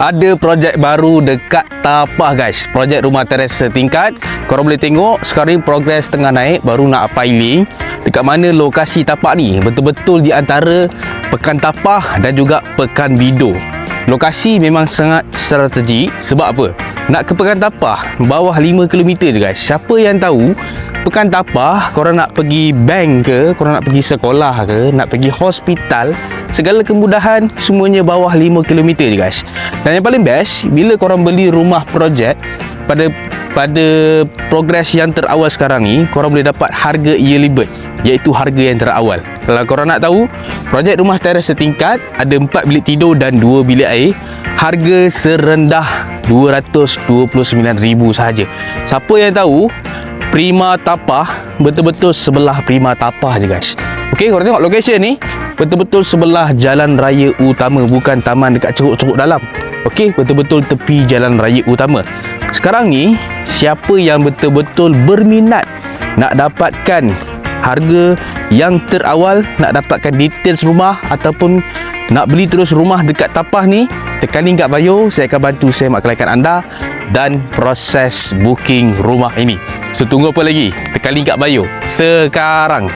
Ada projek baru dekat Tapah guys. Projek rumah teres setingkat Korang boleh tengok sekarang progres tengah naik. Baru nak piling Dekat mana lokasi tapak ni? Betul-betul di antara Pekan Tapah dan juga Pekan Bido. Lokasi memang sangat strategik. Sebab apa? Nak ke Pekan Tapah Bawah 5 km je guys. Siapa yang tahu Pekan Tapah Korang nak pergi bank ke Korang nak pergi sekolah ke Nak pergi hospital Segala kemudahan Semuanya bawah 5 km je guys. Dan yang paling best Bila korang beli rumah projek Pada pada progres yang terawal sekarang ni Korang boleh dapat harga yearly bird Iaitu harga yang terawal. Kalau korang nak tahu Projek rumah teres setingkat Ada 4 bilik tidur dan 2 bilik air Harga serendah RM229,000 sahaja. Siapa yang tahu Prima Tapah Betul-betul sebelah Prima Tapah je guys. Okey, korang tengok location ni Betul-betul sebelah jalan raya utama Bukan taman dekat ceruk-ceruk dalam. Okey, betul-betul tepi jalan raya utama. Sekarang ni Siapa yang betul-betul berminat Nak dapatkan harga yang terawal Nak dapatkan details rumah Ataupun nak beli terus rumah dekat Tapah ni Tekan link kat bio. Saya akan bantu saya maklaikan anda Dan proses booking rumah ini. So tunggu apa lagi? Tekan link kat bio. Sekarang